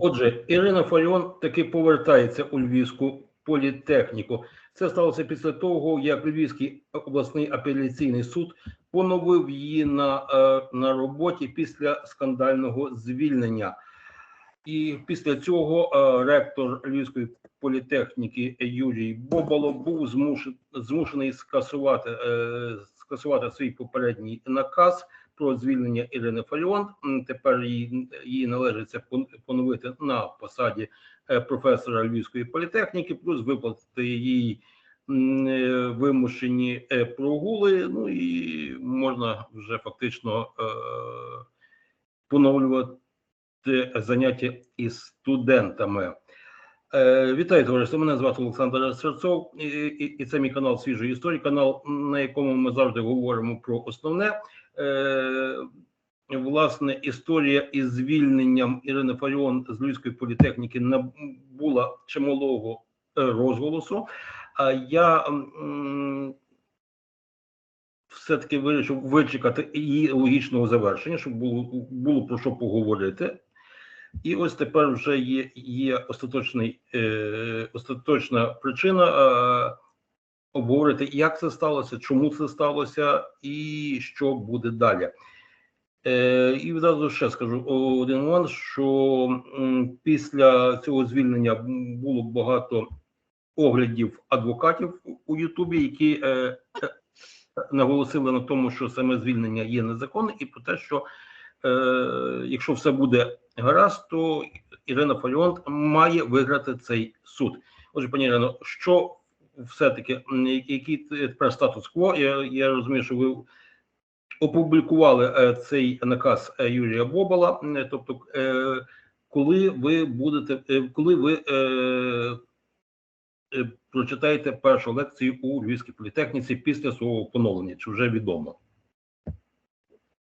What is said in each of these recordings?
Отже, Ірина Фаріон таки повертається у Львівську політехніку. Це сталося після того, як Львівський обласний апеляційний суд поновив її на, е, на роботі після скандального звільнення. І після цього е, ректор Львівської політехніки Юрій Бобало був змушений скасувати, е, скасувати свій попередній наказ про звільнення Ірини Фаріон. Тепер їй, їй належиться поновити на посаді е, професора Львівської політехніки, плюс виплатити їй е, вимушені е, прогули. Ну і можна вже фактично поновлювати заняття із студентами. Вітаю, товариство. Мене звати Олександр Серцов, і це мій канал Свіжої історії, канал, на якому ми завжди говоримо про основне. Е, власне, історія із звільненням Ірини Фаріон з Львівської політехніки набула чималого е, розголосу. А я все-таки вирішив вичекати її логічного завершення, щоб було, було про що поговорити. І ось тепер вже є, є остаточний, е, остаточна причина е, обговорити, як це сталося, чому це сталося і що буде далі. Е, і відразу ще скажу один момент, що після цього звільнення було багато оглядів адвокатів у Ютубі, які е, е, наголосили на тому, що саме звільнення є незаконне, і про те, що е, якщо все буде гаразд, то Ірина Фаріон має виграти цей суд. Отже, пані Ірино, що все-таки який тепер статус-кво? Я, я розумію, що ви опублікували е, цей наказ е, Юрія Бобала. Тобто, е, коли ви будете, коли ви прочитаєте першу лекцію у Львівській політехніці після свого поновлення, чи вже відомо?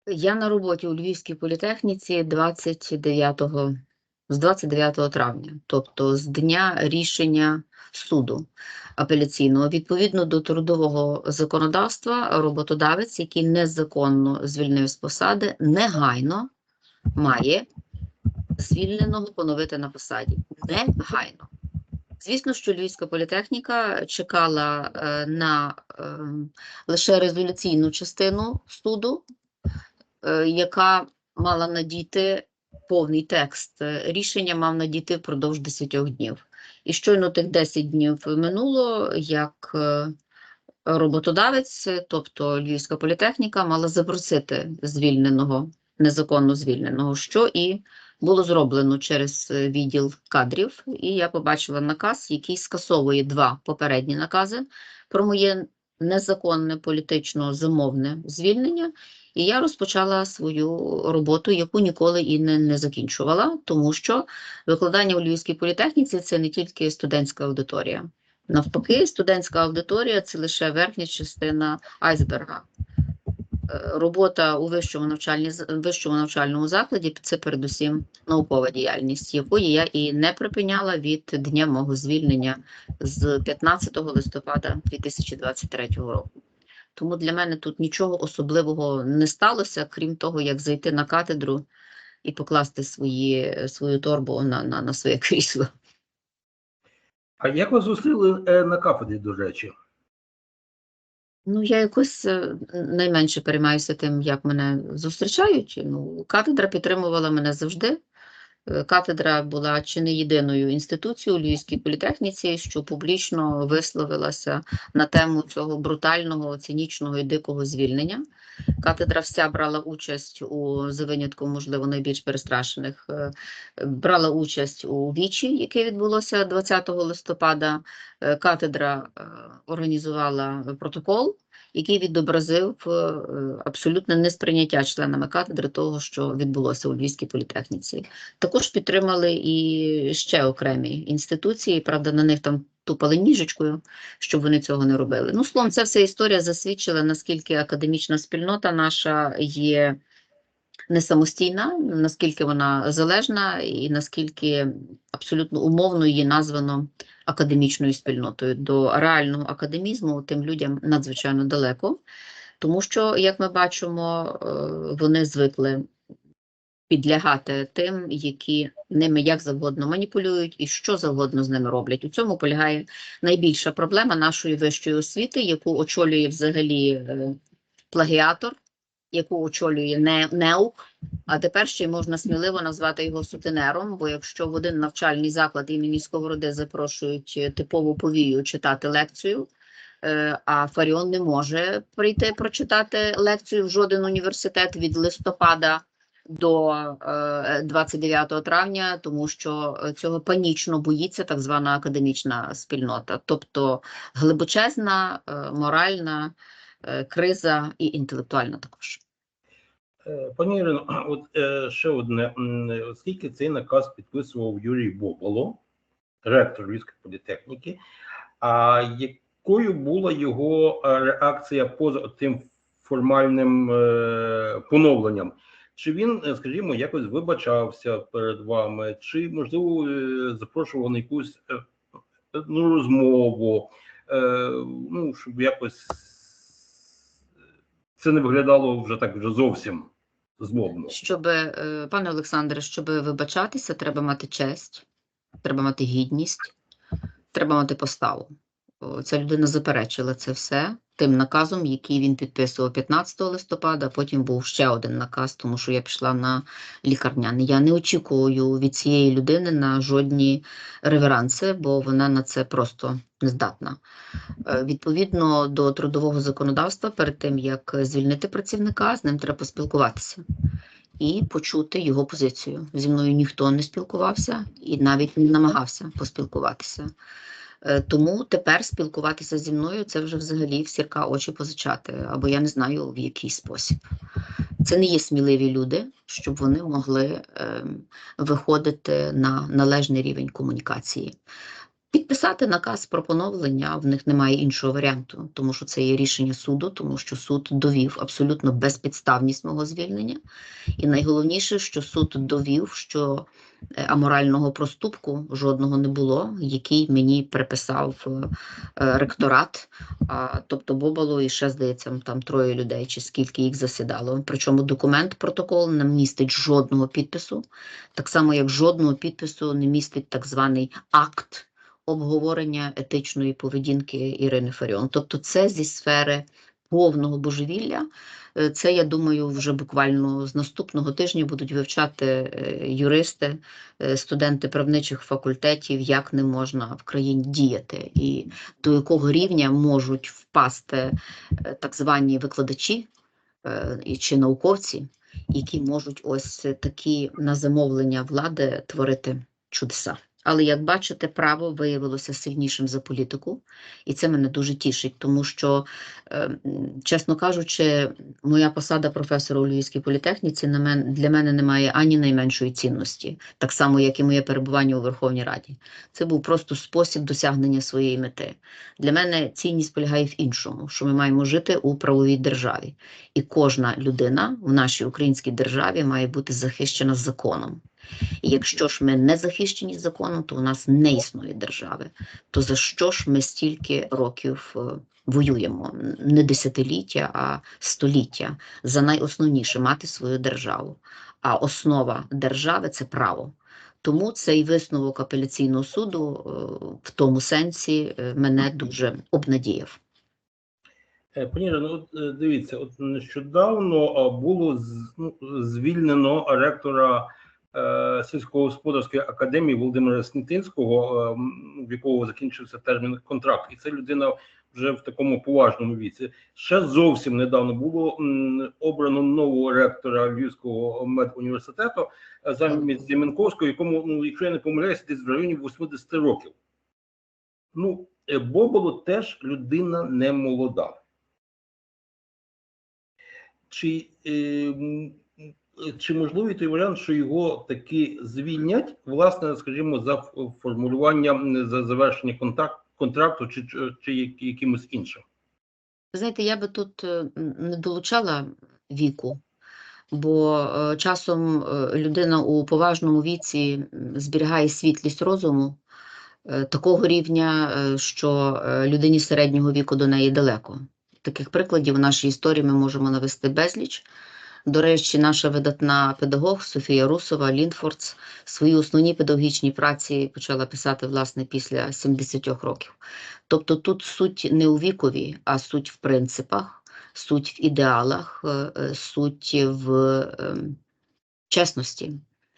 Я на роботі у Львівській політехніці 29, з 29 травня, тобто з дня рішення суду апеляційного. Відповідно до трудового законодавства, роботодавець, який незаконно звільнив з посади, негайно має звільненого поновити на посаді. Негайно. Звісно, що Львівська політехніка чекала е, на е, лише резолюційну частину суду, е, яка мала надійти повний текст е, рішення, мав надійти впродовж 10 днів. І щойно тих 10 днів минуло, як е, роботодавець, тобто Львівська політехніка, мала запросити звільненого, незаконно звільненого, що і було зроблено через е, відділ кадрів. І я побачила наказ, який скасовує два попередні накази про моє незаконне політично замовне звільнення. І я розпочала свою роботу, яку ніколи і не, не закінчувала, тому що викладання у Львівській політехніці це не тільки студентська аудиторія. Навпаки, студентська аудиторія це лише верхня частина айсберга. Е, Робота у вищому, навчальні, вищому навчальному закладі це передусім наукова діяльність, якої я і не припиняла від дня мого звільнення з 15 листопада 2023 року. Тому для мене тут нічого особливого не сталося, крім того, як зайти на катедру і покласти свої, свою торбу на, на, на своє крісло. А як вас зустріли е, на кафедрі, до речі? Ну, я якось е, найменше переймаюся тим, як мене зустрічають. Ну, катедра підтримувала мене завжди. Е, Катедра була чи не єдиною інституцією у Львівській політехніці, що публічно висловилася на тему цього брутального, цинічного і дикого звільнення. Катедра вся брала участь у за винятком, можливо, найбільш перестрашених, е, брала участь у вічі, яке відбулося 20 листопада. Е, Катедра організувала протокол, який відобразив е, абсолютне несприйняття членами катедри того, що відбулося у Львівській політехніці. Також підтримали і ще окремі інституції, правда, на них там тупали ніжечкою, щоб вони цього не робили. Ну, словом, ця вся історія засвідчила, наскільки академічна спільнота наша є не самостійна, наскільки вона залежна і наскільки абсолютно умовно її названо академічною спільнотою. До реального академізму тим людям надзвичайно далеко, тому що, як ми бачимо, е, вони звикли підлягати тим, які ними як завгодно маніпулюють і що завгодно з ними роблять. У цьому полягає найбільша проблема нашої вищої освіти, яку очолює взагалі е, плагіатор, яку очолює не, неук, а тепер ще можна сміливо назвати його сутенером, бо якщо в один навчальний заклад імені Сковороди запрошують е, типову повію читати лекцію, е, а Фаріон не може прийти прочитати лекцію в жоден університет від листопада до е, 29 травня, тому що е, цього панічно боїться так звана академічна спільнота, тобто глибочезна е, моральна е, криза і інтелектуальна також. Е, Пані Ірино, от е, ще одне. Оскільки цей наказ підписував Юрій Боболо, ректор Львівської політехніки, а якою була його е, реакція поза тим формальним е, поновленням? Чи він, е, скажімо, якось вибачався перед вами, чи можливо е, запрошував на якусь е, ну, розмову, е, ну щоб якось це не виглядало вже так вже зовсім злобно. Щоб, е, пане Олександре, щоб вибачатися, треба мати честь, треба мати гідність, треба мати поставу. О, Ця людина заперечила це все тим наказом, який він підписував 15 листопада. Потім був ще один наказ, тому що я пішла на лікарняний. Я не очікую від цієї людини на жодні реверанси, бо вона на це просто не здатна. Е, Відповідно до трудового законодавства, перед тим як звільнити працівника, з ним треба поспілкуватися і почути його позицію. Зі мною ніхто не спілкувався і навіть не намагався поспілкуватися. Е, Тому тепер спілкуватися зі мною це вже взагалі в сірка очі позичати, або я не знаю в який спосіб. Це не є сміливі люди, щоб вони могли е, виходити на належний рівень комунікації. Підписати наказ про поновлення в них немає іншого варіанту, тому що це є рішення суду, тому що суд довів абсолютно безпідставність мого звільнення. І найголовніше, що суд довів, що е, аморального проступку жодного не було, який мені приписав е, е, ректорат, тобто Бобало і ще, здається, там троє людей, чи скільки їх засідало. Причому документ, протокол не містить жодного підпису, так само як жодного підпису не містить так званий акт обговорення етичної поведінки Ірини Фаріон. Тобто це зі сфери повного божевілля. Е, Це, я думаю, вже буквально з наступного тижня будуть вивчати е, юристи, е, студенти правничих факультетів, як не можна в країні діяти, і до якого рівня можуть впасти так звані викладачі чи науковці, які можуть ось такі на замовлення влади творити чудеса. Але як бачите, право виявилося сильнішим за політику, і це мене дуже тішить, тому що, е, чесно кажучи, моя посада професора у Львівській політехніці для мене не має ані найменшої цінності, так само, як і моє перебування у Верховній Раді. Це був просто спосіб досягнення своєї мети. Для мене цінність полягає в іншому, що ми маємо жити у правовій державі, і кожна людина в нашій українській державі має бути захищена законом. І якщо ж ми не захищені законом, то у нас не існує держави. То за що ж ми стільки років е, воюємо? Не десятиліття, а століття за найосновніше мати свою державу. А основа держави це право. Тому цей висновок апеляційного суду е, в тому сенсі е, мене дуже обнадіяв. Е, Пані Ірино, от дивіться, от нещодавно було ну, звільнено ректора сільськогосподарської академії Володимира Снітинського, е, в якого закінчився термін контракт, і це людина вже в такому поважному віці. Ще зовсім недавно було обрано нового ректора Львівського медуніверситету е, замість Зіменковського, якому, ну, якщо я не помиляюся, десь в районі 80 років. Ну, е, Боболо теж людина не молода. Чи, е, чи можливий той варіант, що його таки звільнять, власне, скажімо, за ф- формулюванням за завершення контакт, контракту чи, чи, якимось іншим? Знаєте, я би тут е, не долучала віку, бо е, часом е, людина у поважному віці зберігає світлість розуму такого рівня, що людині середнього віку до неї далеко. Таких прикладів в нашій історії ми можемо навести безліч. До речі, наша видатна педагог Софія Русова Лінфордс свої основні педагогічні праці почала писати власне після 70 років. Тобто тут суть не у вікові, а суть в принципах, суть в ідеалах, е, е, суть в ем, чесності.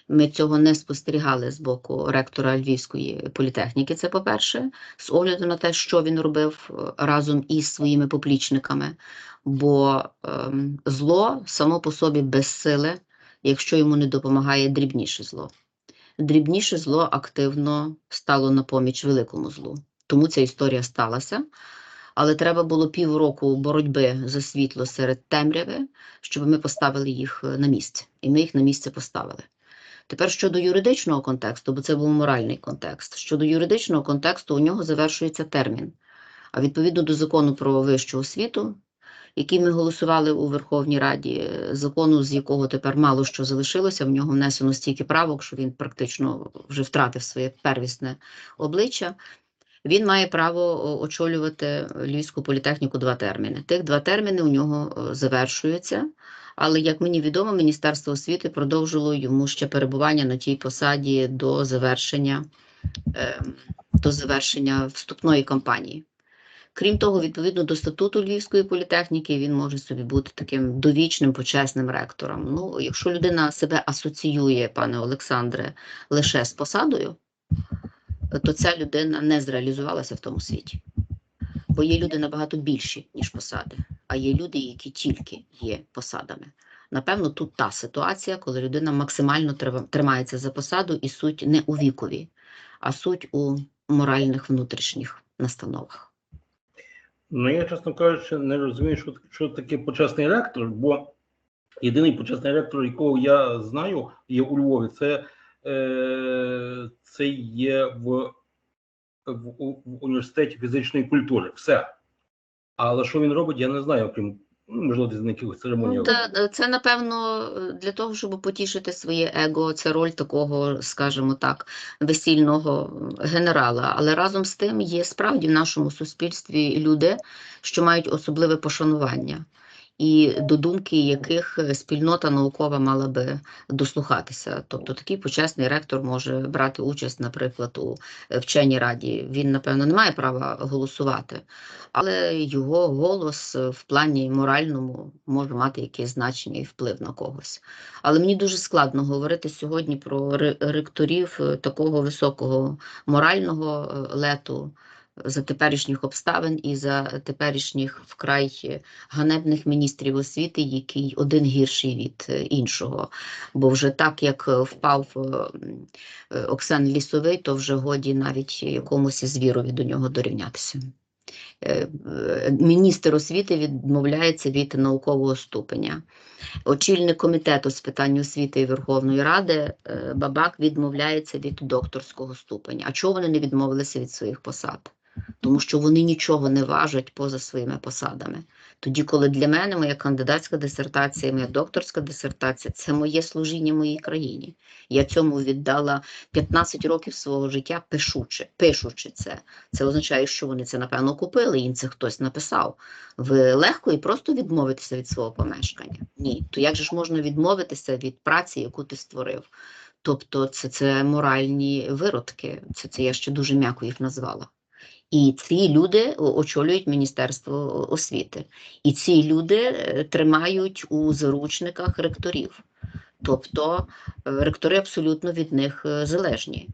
Ми цього не спостерігали з боку ректора Львівської політехніки. Це по-перше, з огляду на те, що він робив е, разом із своїми поплічниками. Бо ем, зло само по собі безсиле, якщо йому не допомагає дрібніше зло. Дрібніше зло активно стало на поміч великому злу. Тому ця історія сталася. Але треба було півроку боротьби за світло серед темряви, щоб ми поставили їх е, на місце. І ми їх на місце поставили. Тепер щодо юридичного контексту, бо це був моральний контекст. Щодо юридичного контексту, у нього завершується термін. А відповідно до закону про вищу освіту, який ми голосували у Верховній Раді, закону, з якого тепер мало що залишилося, в нього внесено стільки правок, що він практично вже втратив своє первісне обличчя. Він має право очолювати Львівську політехніку два терміни. Тих два терміни у нього завершуються. Але, як мені відомо, Міністерство освіти продовжило йому ще перебування на тій посаді до завершення, е, до завершення вступної кампанії. Крім того, відповідно до статуту Львівської політехніки, він може собі бути таким довічним почесним ректором. Ну, якщо людина себе асоціює, пане Олександре, лише з посадою, то ця людина не зреалізувалася в тому світі. Бо є люди набагато більші, ніж посади, а є люди, які тільки є посадами. Напевно, тут та ситуація, коли людина максимально тримається за посаду, і суть не у вікові, а суть у моральних внутрішніх настановах. Ну, я, чесно кажучи, не розумію, що, що таке почесний ректор, бо єдиний почесний ректор, якого я знаю, є у Львові, це, е, це є в, в, університеті фізичної культури. Все. Але що він робить, я не знаю, окрім, ну, можливо, десь на якихось церемоніях. Ну, та, це, напевно, для того, щоб потішити своє его, це роль такого, скажімо так, весільного генерала. Але разом з тим є справді в нашому суспільстві люди, що мають особливе пошанування, і до думки яких спільнота наукова мала би дослухатися. Тобто такий почесний ректор може брати участь, наприклад, у вченій раді. Він, напевно, не має права голосувати, але його голос в плані моральному може мати якесь значення і вплив на когось. Але мені дуже складно говорити сьогодні про ре- ректорів такого високого морального е, лету за теперішніх обставин і за теперішніх вкрай ганебних міністрів освіти, який один гірший від е, іншого. Бо вже так, як е, впав е, Оксан Лісовий, то вже годі навіть якомусь звірові до нього дорівнятися. Міністр освіти відмовляється від наукового ступеня. Очільник комітету з питань освіти Верховної Ради Бабак відмовляється від докторського ступеня. А чого вони не відмовилися від своїх посад? Тому що вони нічого не важать поза своїми посадами. Тоді, коли для мене моя кандидатська дисертація, моя докторська дисертація це моє служіння моїй країні. Я цьому віддала 15 років свого життя, пишучи, пишучи це. Це означає, що вони це напевно купили, їм це хтось написав. Ви легко і просто відмовитеся від свого помешкання? Ні. То як же ж можна відмовитися від праці, яку ти створив? Тобто, це, це моральні виродки. Це, це я ще дуже м'яко їх назвала. І ці люди очолюють Міністерство освіти. І ці люди е, тримають у заручниках ректорів. Тобто е, ректори абсолютно від них е, залежні.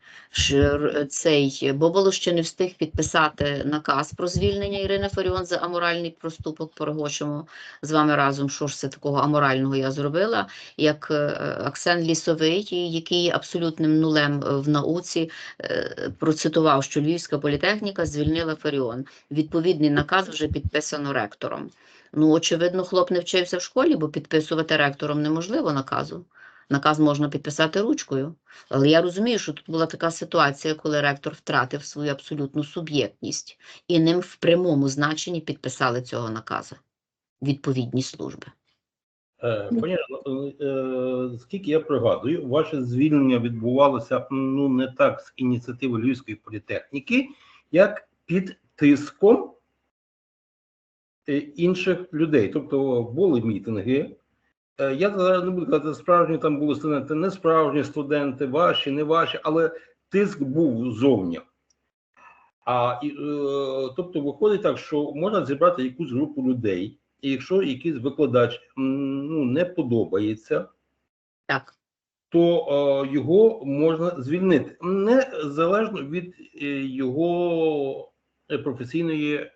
Цей Боболо ще не встиг підписати наказ про звільнення Ірини Фаріон за аморальний проступок. Порегочемо з вами разом, що ж це такого аморального я зробила, як е, Аксен Лісовий, який абсолютним нулем е, в науці, е, процитував, що Львівська політехніка звільнила Фаріон. Відповідний наказ вже підписано ректором. Ну, очевидно, хлоп не вчився в школі, бо підписувати ректором неможливо наказу. Наказ можна підписати ручкою. Але я розумію, що тут була така ситуація, коли ректор втратив свою абсолютну суб'єктність, і ним в прямому значенні підписали цього наказу відповідні служби. Е, Пані, е, скільки я пригадую, ваше звільнення відбувалося ну не так з ініціативи Львівської політехніки, як під тиском інших людей. Тобто були мітинги, Е, Я зараз не буду казати, справжні там були студенти, не справжні студенти, ваші, не ваші, але тиск був зовні. А, і, е, тобто виходить так, що можна зібрати якусь групу людей, і якщо якийсь викладач ну, не подобається, Так. то е, його можна звільнити незалежно від е, його е, професійної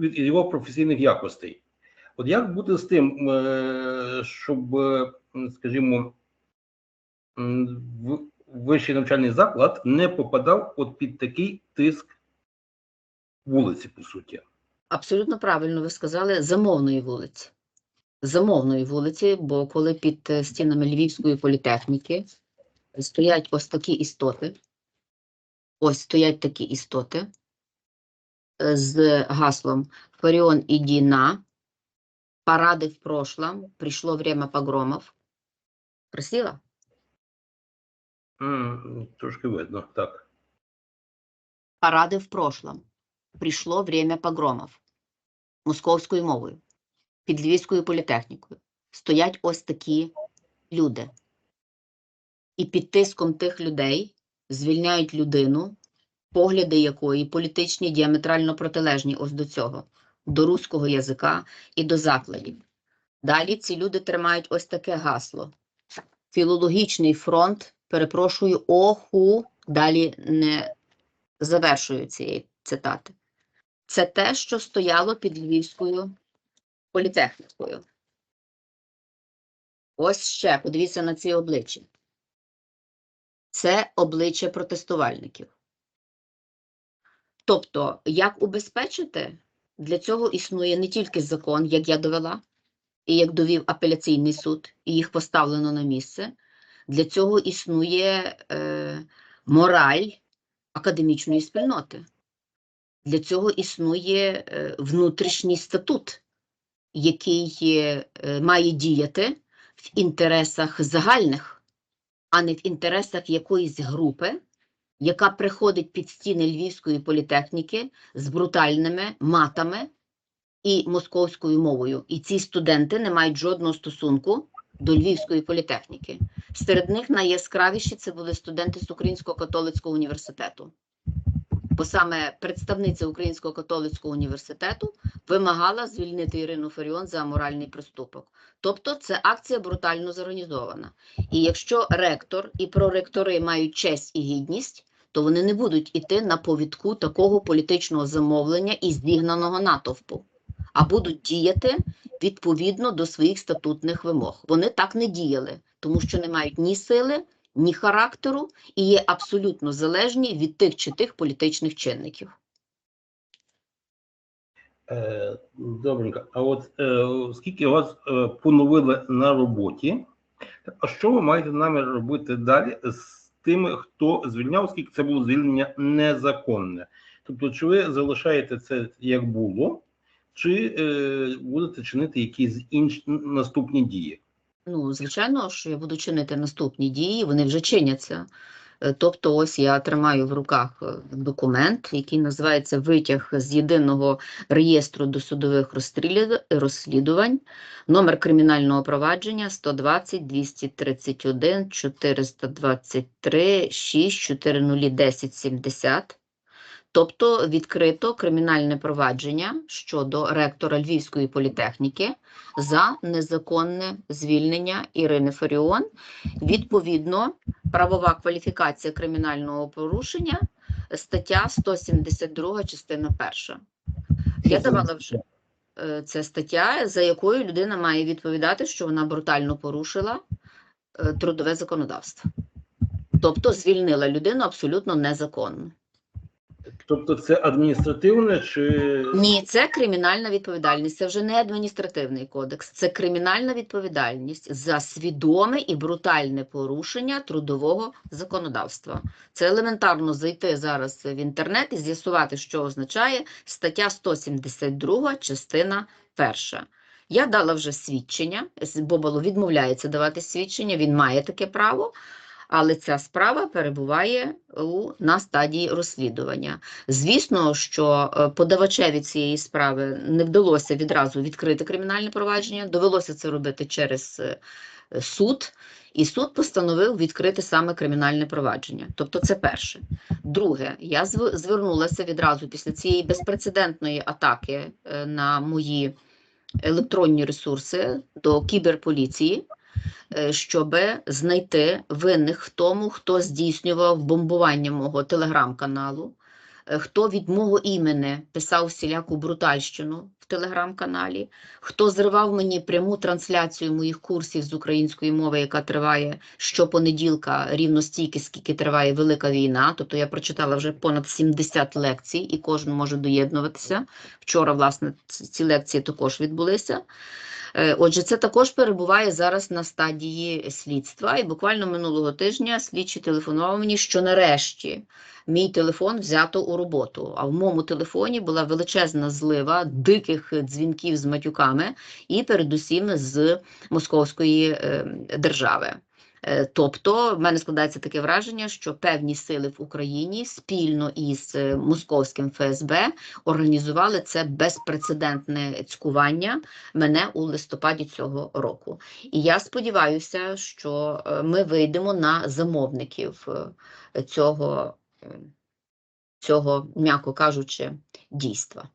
від його професійних якостей. От як бути з тим, е, щоб, е, скажімо, вищий навчальний заклад не попадав от під такий тиск вулиці, по суті? Абсолютно правильно ви сказали, замовної вулиці. Замовної вулиці, бо коли під е, стінами Львівської політехніки стоять ось такі істоти, ось стоять такі істоти з гаслом «Фаріон іди на», «Паради в прошлом», «Пришло время погромов». Красиво? Трошки видно, так. «Паради в прошлом», «Пришло время погромов» московською мовою, під Львівською політехнікою. Стоять ось такі люди. І під тиском тих людей звільняють людину, погляди якої політичні діаметрально протилежні ось до цього, до руського язика і до закладів. Далі ці люди тримають ось таке гасло. Філологічний фронт, перепрошую, оху, далі не завершую цієї цитати. Це те, що стояло під Львівською політехнікою. Ось ще, подивіться на ці обличчя. Це обличчя протестувальників. Тобто, як убезпечити, для цього існує не тільки закон, як я довела, і як довів апеляційний суд, і їх поставлено на місце. Для цього існує е, мораль академічної спільноти. Для цього існує е, внутрішній статут, який е, має діяти в інтересах загальних, а не в інтересах якоїсь групи, яка приходить під стіни Львівської політехніки з брутальними матами і московською мовою. І ці студенти не мають жодного стосунку до Львівської політехніки. Серед них найяскравіші це були студенти з Українського католицького університету. Бо саме представниця Українського католицького університету вимагала звільнити Ірину Фаріон за аморальний проступок. Тобто це акція брутально зорганізована. І якщо ректор і проректори мають честь і гідність, то вони не будуть іти на повідку такого політичного замовлення і зігнаного натовпу, а будуть діяти відповідно до своїх статутних вимог. Вони так не діяли, тому що не мають ні сили, ні характеру і є абсолютно залежні від тих чи тих політичних чинників. Е, Добренько. А от е, оскільки вас е, поновили на роботі, а що ви маєте намір робити далі з тими, хто звільняв, оскільки це було звільнення незаконне? Тобто, чи ви залишаєте це як було, чи е, будете чинити якісь інші наступні дії? Ну, звичайно, що я буду чинити наступні дії, вони вже чиняться. Е, Тобто, ось я тримаю в руках е, документ, який називається Витяг з єдиного реєстру досудових розслідувань, номер кримінального провадження 120 231 423 6 4010 70. Тобто відкрито кримінальне провадження щодо ректора Львівської політехніки за незаконне звільнення Ірини Фаріон. Відповідно, правова кваліфікація кримінального порушення, стаття 172, частина 1. Я давала вже е, це стаття, за якою людина має відповідати, що вона брутально порушила е, трудове законодавство. Тобто звільнила людину абсолютно незаконно. Тобто, це адміністративне чи Ні, це кримінальна відповідальність. Це вже не адміністративний кодекс, це кримінальна відповідальність за свідоме і брутальне порушення трудового законодавства. Це елементарно зайти зараз в інтернет і з'ясувати, що означає стаття 172, частина 1. Я дала вже свідчення. Бобало відмовляється давати свідчення, він має таке право. Але ця справа перебуває у, на стадії розслідування. Звісно, що е, подавачеві цієї справи не вдалося відразу відкрити кримінальне провадження, довелося це робити через е, суд, і суд постановив відкрити саме кримінальне провадження. Тобто, це перше. Друге, я зв- звернулася відразу після цієї безпрецедентної атаки е, на мої електронні ресурси до кіберполіції, щоб знайти винних в тому, хто здійснював бомбування мого телеграм-каналу, е, хто від мого імені писав всіляку брутальщину в телеграм-каналі, хто зривав мені пряму трансляцію моїх курсів з української мови, яка триває щопонеділка рівно стільки, скільки триває велика війна. Тобто я прочитала вже понад 70 лекцій, і кожен може доєднуватися. Вчора, власне, ці лекції також відбулися. Е, Отже, це також перебуває зараз на стадії слідства. І буквально минулого тижня слідчий телефонував мені, що нарешті мій телефон взято у роботу. А в моєму телефоні була величезна злива диких дзвінків з матюками і передусім з Московської е, держави. Е, Тобто, в мене складається таке враження, що певні сили в Україні спільно із е, московським ФСБ організували це безпрецедентне цькування мене у листопаді цього року. І я сподіваюся, що е, ми вийдемо на замовників цього, цього, м'яко кажучи, дійства.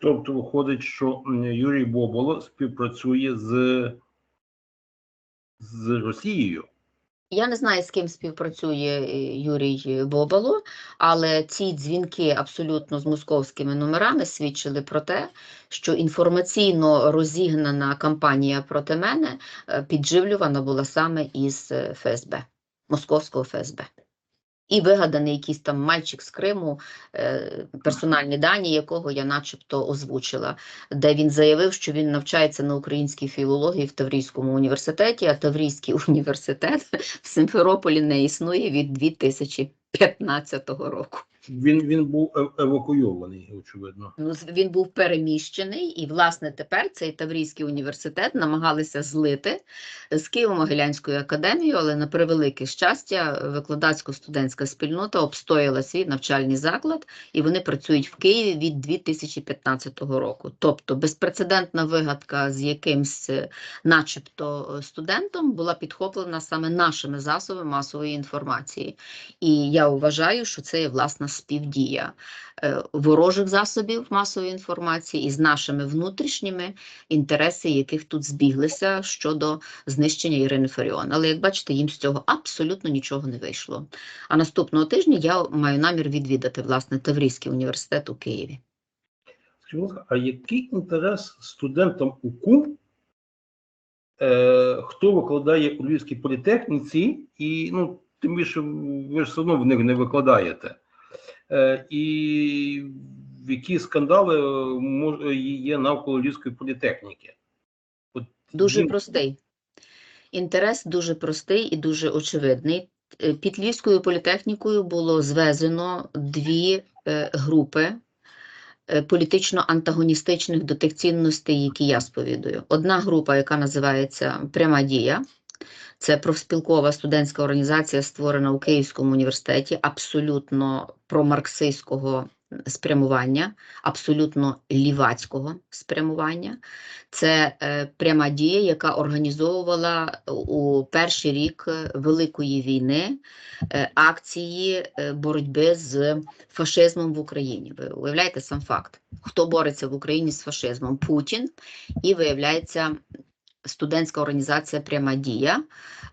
Тобто виходить, що Юрій Боболо співпрацює з, з Росією. Я не знаю, з ким співпрацює е, Юрій Бобало, але ці дзвінки абсолютно з московськими номерами свідчили про те, що інформаційно розігнана кампанія проти мене е, підживлювана була саме із е, ФСБ, московського ФСБ. І вигаданий якийсь там мальчик з Криму, е, персональні дані якого я начебто озвучила, де він заявив, що він навчається на українській філології в Таврійському університеті, а Таврійський університет в Симферополі не існує від 2015 року. Він, він був евакуйований, очевидно. Ну, він був переміщений, і, власне, тепер цей Таврійський університет намагалися злити з Києво-Могилянською академією, але на превелике щастя, викладацько-студентська спільнота обстояла свій навчальний заклад, і вони працюють в Києві від 2015 року. Тобто безпрецедентна вигадка з якимсь, е, начебто, е, студентом була підхоплена саме нашими засобами масової інформації. І я вважаю, що це є власна співдія е, ворожих засобів масової інформації із нашими внутрішніми інтереси, яких тут збіглися щодо знищення Ірини Фаріон. Але як бачите, їм з цього абсолютно нічого не вийшло. А наступного тижня я маю намір відвідати власне Таврійський університет у Києві. А який інтерес студентам УКУ, е, хто викладає у Львівській політехніці, і ну, тим більше ви ж все одно в них не викладаєте. Е, і які скандали є навколо Львівської політехніки? От Дуже їм- простий. Інтерес дуже простий і дуже очевидний. Е, Під Львівською політехнікою було звезено дві е, групи е, політично-антагоністичних до тих цінностей, які я сповідую. Одна група, яка називається Пряма дія. Це профспілкова студентська організація, створена у Київському університеті, абсолютно промарксистського спрямування, абсолютно лівацького спрямування. Це е, пряма дія, яка організовувала у перший рік Великої війни е, акції е, боротьби з фашизмом в Україні. Ви уявляєте сам факт, хто бореться в Україні з фашизмом? Путін і виявляється студентська організація Пряма дія.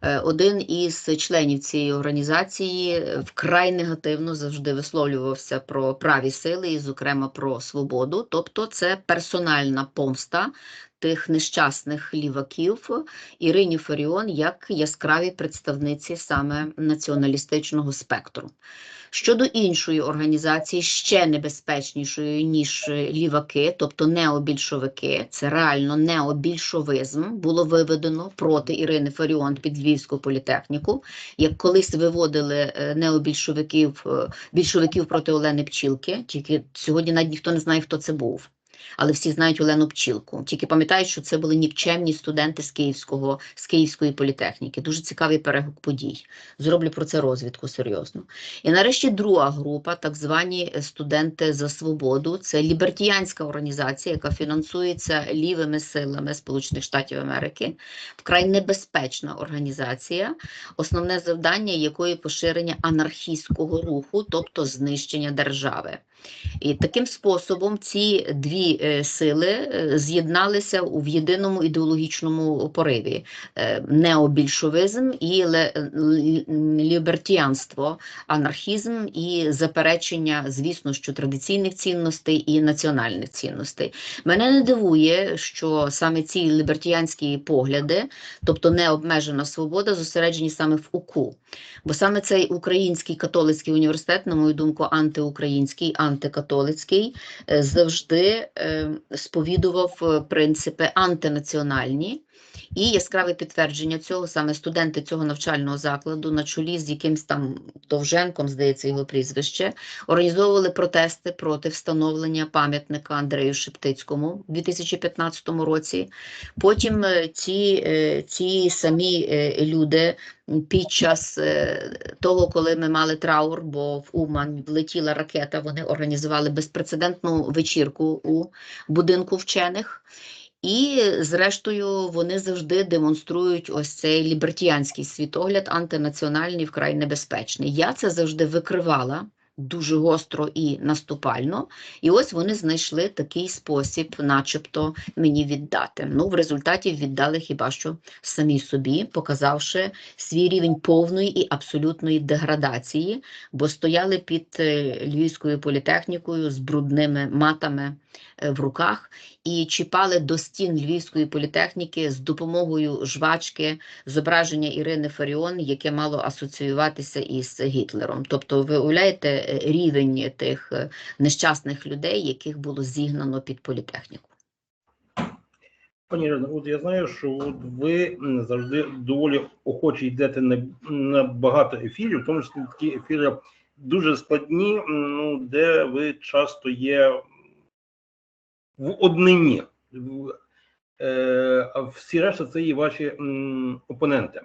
Е, Один із членів цієї організації е, вкрай негативно завжди висловлювався про праві сили, і, зокрема, про свободу. Тобто, це персональна помста тих нещасних ліваків Ірині Фаріон як яскраві представниці саме націоналістичного спектру. Щодо іншої організації, ще небезпечнішої, ніж е, ліваки, тобто необільшовики, це реально необільшовизм, було виведено проти Ірини Фаріон під Львівську політехніку, як колись виводили е, необільшовиків, е, більшовиків проти Олени Пчілки, тільки сьогодні навіть ніхто не знає, хто це був. Але всі знають Олену Пчілку. Тільки пам'ятають, що це були нікчемні студенти з Київського з Київської політехніки. Дуже цікавий перегук подій. Зроблю про це розвідку серйозно. І нарешті друга група, так звані студенти за свободу. Це лібертіянська організація, яка фінансується лівими силами Сполучених Штатів Америки. Вкрай небезпечна організація, основне завдання якої поширення анархістського руху, тобто знищення держави. І таким способом ці дві е, сили е, з'єдналися в єдиному ідеологічному пориві: Е, необільшовизм і лібертіанство, анархізм і заперечення, звісно, що традиційних цінностей і національних цінностей. Мене не дивує, що саме ці лібертіанські погляди, тобто необмежена свобода, зосереджені саме в УКУ. Бо саме цей український католицький університет, на мою думку, антиукраїнський, антикатолицький, е, завжди е, сповідував е, принципи антинаціональні. І яскраве підтвердження цього саме студенти цього навчального закладу на чолі з якимсь там Довженком, здається, його прізвище, організовували протести проти встановлення пам'ятника Андрею Шептицькому у 2015 році. Потім е, ці, е, ці самі е, люди під час того, коли ми мали траур, бо в Умань влетіла ракета, вони організували безпрецедентну вечірку у будинку вчених. І, зрештою, вони завжди демонструють ось цей лібертіанський світогляд, антинаціональний, вкрай небезпечний. Я це завжди викривала дуже гостро і наступально. І ось вони знайшли такий спосіб, начебто, мені віддати. Ну, в результаті віддали хіба що самі собі, показавши свій рівень повної і абсолютної деградації, бо стояли під е, Львівською політехнікою з брудними матами в руках і чіпали до стін Львівської політехніки з допомогою жвачки зображення Ірини Фаріон, яке мало асоціюватися із Гітлером. Тобто, ви уявляєте е, рівень тих е, нещасних людей, яких було зігнано під політехніку. Пані Ірино, от я знаю, що от ви завжди доволі охоче йдете на, на багато ефірів, в тому числі такі ефіри дуже складні, ну, де ви часто є в однині. Е, а всі решта це і ваші опоненти.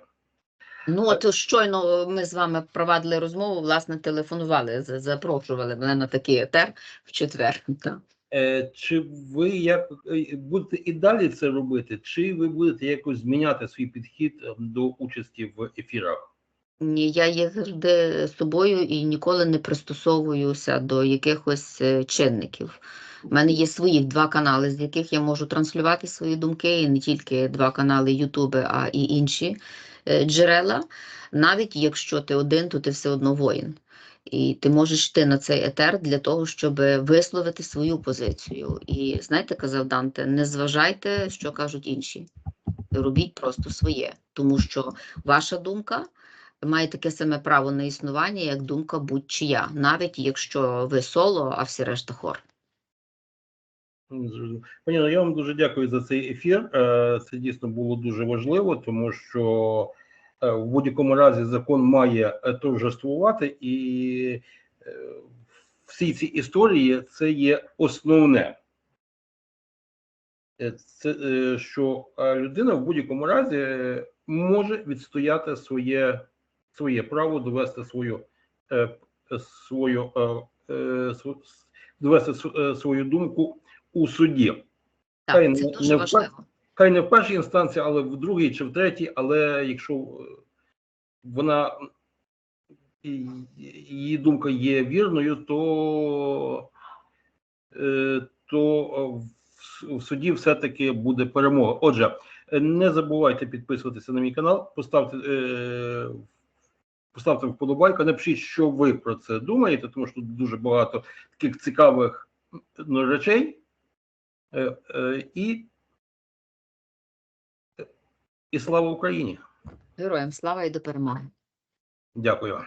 Ну, от щойно ми з вами провадили розмову, власне, телефонували, запрошували мене на такий етер в четвер. Так. Е, Чи ви як е, будете і далі це робити, чи ви будете якось зміняти свій підхід е, до участі в ефірах? Ні, я є завжди собою і ніколи не пристосовуюся до якихось е, чинників. У мене є своїх два канали, з яких я можу транслювати свої думки, і не тільки два канали Ютуби, а і інші е, джерела. Навіть якщо ти один, то ти все одно воїн. І ти можеш йти на цей етер для того, щоб висловити свою позицію. І знаєте, казав Данте, не зважайте, що кажуть інші. Робіть просто своє, тому що ваша думка має таке саме право на існування, як думка будь-чия, навіть якщо ви соло, а всі решта хор. Пані, я вам дуже дякую за цей ефір. Е, Це дійсно було дуже важливо, тому що е, в будь-якому разі закон має е, торжествувати, і всі ці історії це є основне. Це що людина в будь-якому разі може відстояти своє, своє право, довести свою е, свою е, е, довести св- свою думку у суді. Хай це не- дуже не важливо. Хай не в першій інстанції, але в другій чи в третій, але якщо вона її думка є вірною, то, то в- в суді все-таки буде перемога. Отже, не забувайте підписуватися на мій канал, поставте, поставте вподобайку, напишіть, що ви про це думаєте, тому що тут дуже багато таких цікавих речей. Е, е, І і слава Україні! Героям слава і до перемоги. Дякую.